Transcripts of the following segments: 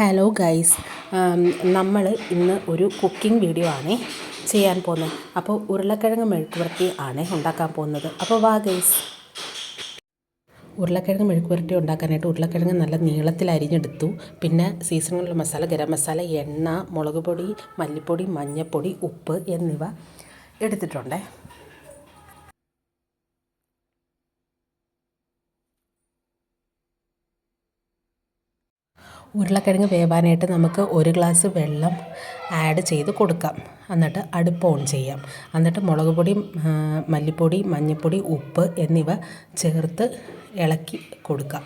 Hello guys. നമ്മൾ ഇന്ന് ഒരു കുക്കിംഗ് വീഡിയോ ആണ് ചെയ്യാൻ പോകുന്നത്. അപ്പോൾ ഉരുളക്കിഴങ്ങ് മെഴുക്കുവരട്ടി ആണ് ഉണ്ടാക്കാൻ പോകുന്നത്. അപ്പോൾ വാ ഗൈസ്. ഉരുളക്കിഴങ്ങ് മെഴുക്കുവരട്ടി ഉണ്ടാക്കാനായിട്ട് ഉരുളക്കിഴങ്ങ് നല്ല നീളത്തിൽ അരിഞ്ഞെടുത്തു. പിന്നെ സീസണുള്ള മസാല ഗരം മസാല എണ്ണ മുളക് പൊടി മല്ലിപ്പൊടി മഞ്ഞൾപ്പൊടി ഉപ്പ് എന്നിവ എടുത്തിട്ടുണ്ട്. ഉരുളക്കിഴങ്ങ് വേവാനായിട്ട് നമുക്ക് ഒരു ഗ്ലാസ് വെള്ളം ആഡ് ചെയ്ത് കൊടുക്കാം. എന്നിട്ട് അടുപ്പ് ഓൺ ചെയ്യാം. എന്നിട്ട് മുളക് പൊടി മല്ലിപ്പൊടി മഞ്ഞൾപ്പൊടി ഉപ്പ് എന്നിവ ചേർത്ത് ഇളക്കി കൊടുക്കാം.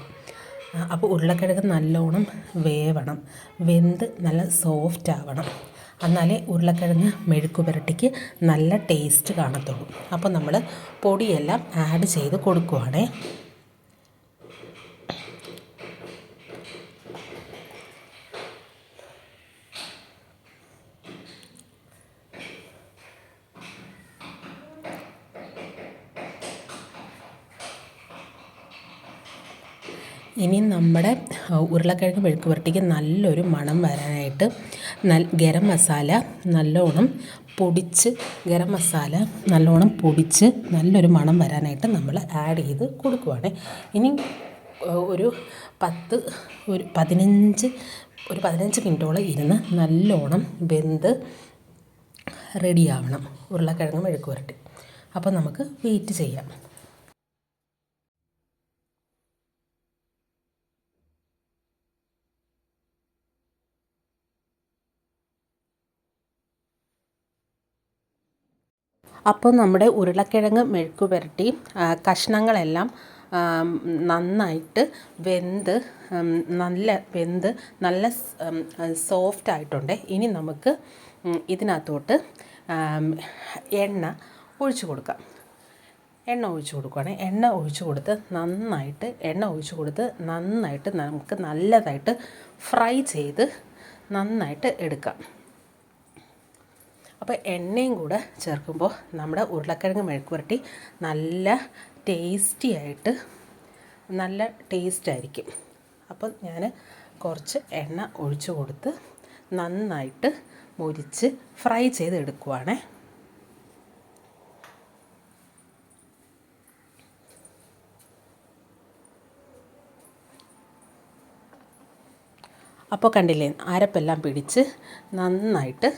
അപ്പോൾ ഉരുളക്കിഴങ്ങ് നല്ലോണം വേവണം. വെന്ത് നല്ല സോഫ്റ്റ് ആവണം. എന്നാലേ ഉരുളക്കിഴങ്ങ് മെഴുക്ക് പുരട്ടിക്ക് നല്ല ടേസ്റ്റ് കാണത്തുള്ളൂ. അപ്പോൾ നമ്മൾ പൊടിയെല്ലാം ആഡ് ചെയ്ത് കൊടുക്കുവാണേ. ഇനി നമ്മുടെ ഉരുളക്കിഴങ്ങ് മെഴുക്ക് പുരട്ടിക്ക് നല്ലൊരു മണം വരാനായിട്ട് നൽ ഗരം മസാല നല്ലോണം പൊടിച്ച് ഗരം മസാല നല്ലോണം പൊടിച്ച് നല്ലൊരു മണം വരാനായിട്ട് നമ്മൾ ആഡ് ചെയ്ത് കൊടുക്കുവാണ്. ഇനി ഒരു പത്ത് ഒരു പതിനഞ്ച് ഒരു പതിനഞ്ച് മിനിറ്റോളം ഇരുന്ന് നല്ലോണം വെന്ത് റെഡിയാവണം ഉരുളക്കിഴങ്ങ് മെഴുക്ക് പുരട്ടി അപ്പോൾ നമുക്ക് വെയിറ്റ് ചെയ്യാം. അപ്പോൾ നമ്മുടെ ഉരുളക്കിഴങ്ങ് മെഴുക്ക് പുരട്ടി കഷ്ണങ്ങളെല്ലാം നന്നായിട്ട് വെന്ത് നല്ല വെന്ത് നല്ല സോഫ്റ്റ് ആയിട്ടുണ്ട്. ഇനി നമുക്ക് ഇതിനകത്തോട്ട് എണ്ണ ഒഴിച്ചു കൊടുക്കാം. എണ്ണ ഒഴിച്ചു കൊടുക്കുകയാണ് എണ്ണ ഒഴിച്ചു കൊടുത്ത് നന്നായിട്ട് എണ്ണ ഒഴിച്ചു കൊടുത്ത് നന്നായിട്ട് നമുക്ക് നല്ലതായിട്ട് ഫ്രൈ ചെയ്ത് നന്നായിട്ട് എടുക്കാം. അപ്പോൾ എണ്ണയും കൂടെ ചേർക്കുമ്പോൾ നമ്മുടെ ഉരുളക്കിഴങ്ങ് മെഴുക്കുവരട്ടി നല്ല ടേസ്റ്റി ആയിട്ട് നല്ല ടേസ്റ്റ് ആയിരിക്കും. അപ്പോൾ ഞാൻ കുറച്ച് എണ്ണ ഒഴിച്ചു കൊടുത്ത് നന്നായിട്ട് മുരിച്ച് ഫ്രൈ ചെയ്തെടുക്കുവാണ്. അപ്പോൾ കണ്ടില്ലേ അരപ്പെല്ലാം പിടിച്ച് നന്നായിട്ട്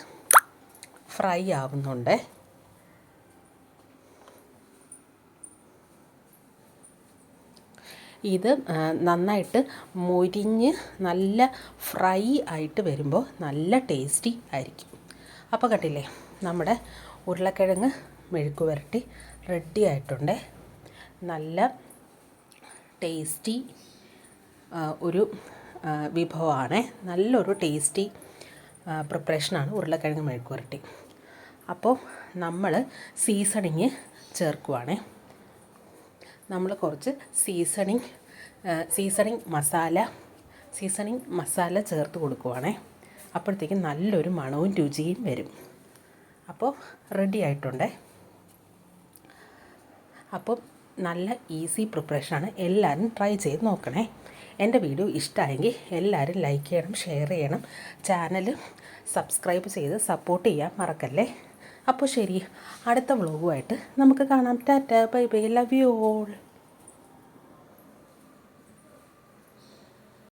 ഫ്രൈ ആവുന്നുണ്ട്. ഇത് നന്നായിട്ട് മൊരിഞ്ഞ് നല്ല ഫ്രൈ ആയിട്ട് വരുമ്പോൾ നല്ല ടേസ്റ്റി ആയിരിക്കും. അപ്പോൾ കണ്ടില്ലേ നമ്മുടെ ഉരുളക്കിഴങ്ങ് മെഴുക്ക് പുരട്ടി റെഡി ആയിട്ടുണ്ട്. നല്ല ടേസ്റ്റി ഒരു വിഭവമാണ്. നല്ലൊരു ടേസ്റ്റി പ്രിപ്പറേഷനാണ് ഉരുളക്കിഴങ്ങ് മെഴുക്കുവരട്ടി. അപ്പോൾ നമ്മൾ സീസണിങ് ചേർക്കുവാണേ. നമ്മൾ കുറച്ച് seasoning seasoning masala seasoning masala ചേർത്ത് കൊടുക്കുവാണേ. അപ്പോഴത്തേക്കും നല്ലൊരു മണവും രുചിയും വരും. അപ്പോൾ റെഡി ആയിട്ടുണ്ടേ. അപ്പോൾ നല്ല ഈസി പ്രിപ്പറേഷനാണ് എല്ലാവരും ട്രൈ ചെയ്ത് നോക്കണേ. എന്റെ വീഡിയോ ഇഷ്ടമായെങ്കിൽ എല്ലാവരും ലൈക്ക് ചെയ്യണം ഷെയർ ചെയ്യണം. ചാനൽ സബ്സ്ക്രൈബ് ചെയ്ത് സപ്പോർട്ട് ചെയ്യാൻ മറക്കല്ലേ? അപ്പോൾ ശരി അടുത്ത വ്ളോഗുമായിട്ട് നമുക്ക് കാണാം. Tata bye bye love you all